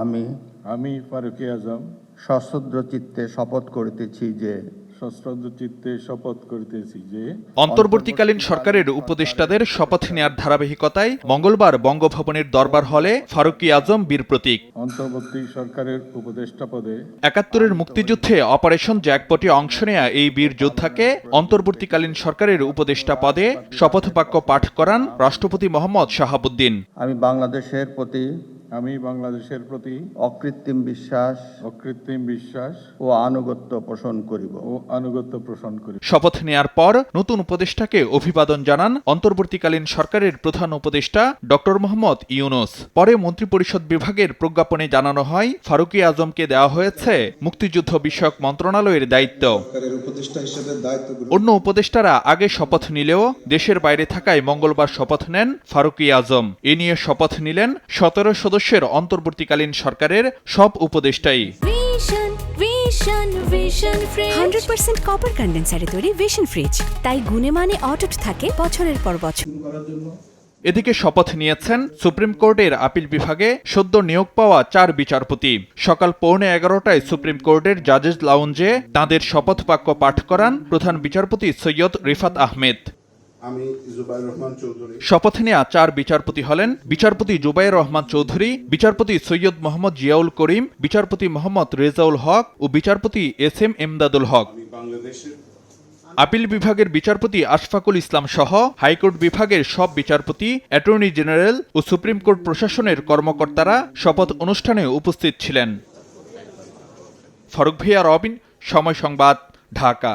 আমি আমি ফারুকি আজম। সশ্রদ্র চিত্তে শপথ করিতেছি যে সশ্রদ্ধ চিত্তে শপথ করিতেছি যে অন্তর্বর্তীকালীন সরকারের উপদেষ্টাদের শপথ নেয়ার ধারাবাহিকতায় মঙ্গলবার বঙ্গভবনের দরবার হলে ফারুকি আজম বীর প্রতীক। অন্তর্বর্তী সরকারের উপদেষ্টা পদে একাত্তরের মুক্তিযুদ্ধে অপারেশন জ্যাকপটে অংশ নেয়া এই বীর যোদ্ধাকে অন্তর্বর্তীকালীন সরকারের উপদেষ্টা পদে শপথ বাক্য পাঠ করান রাষ্ট্রপতি মোহাম্মদ শাহাবুদ্দিন। আমি বাংলাদেশের প্রতি আমি বাংলাদেশের প্রতি অকৃত্রিম বিশ্বাস অকৃত্রিম বিশ্বাস ও আনুগত্য পোষণ করিব। ও আনুগত্য পোষণ করি শপথ নেয়ার পর নতুন উপদেষ্টাকে অভিবাদন জানান অন্তর্বর্তীকালীন সরকারের প্রধান উপদেষ্টা ডক্টর মোহাম্মদ ইউনুস। পরে মন্ত্রিপরিষদ বিভাগের প্রজ্ঞাপনে জানানো হয় ফারুকি আজমকে দেওয়া হয়েছে মুক্তিযুদ্ধ বিষয়ক মন্ত্রণালয়ের দায়িত্ব। সরকারের উপদেষ্টা হিসেবে দায়িত্ব গ্রহণ অন্য উপদেষ্টারা আগে শপথ নিলেও দেশের বাইরে থাকায় মঙ্গলবার শপথ নেন ফারুকি আজম। এ নিয়ে শপথ নিলেন সতেরো সদস্যের অন্তর্বর্তীকালীন সরকারের সব উপদেষ্টাই। Vision vision vision fridge hundred percent copper কন্ডেন্সারে তৈরি ভিশন ফ্রিজ তাই গুণে মানে অটুট থাকে বছরের পর বছর। এদিকে শপথ নিয়েছেন সুপ্রিম কোর্টের আপিল বিভাগে সদ্য নিয়োগ পাওয়া চার বিচারপতি। সকাল পৌনে এগারোটায় সুপ্রিম কোর্টের জাজেস লাউঞ্জে তাঁদের শপথ বাক্য পাঠ করান প্রধান বিচারপতি সৈয়দ রিফাত আহমেদ। আমি জুবাইর রহমান চৌধুরী। শপথ নেওয়া চার বিচারপতি হলেন বিচারপতি জুবাইর রহমান চৌধুরী বিচারপতি সৈয়দ মোহাম্মদ জিয়াউল করিম বিচারপতি মোহাম্মদ রেজাউল হক ও বিচারপতি এস এম এমদাদুল হক। বাংলাদেশের আপিল বিভাগের বিচারপতি আশফাকুল ইসলাম সহ হাইকোর্ট বিভাগের সব বিচারপতি অ্যাটর্নি জেনারেল ও সুপ্রিম কোর্ট প্রশাসনের কর্মকর্তারা শপথ অনুষ্ঠানে উপস্থিত ছিলেন। ফারুক ভাইয়া রবিন সময় সংবাদ ঢাকা।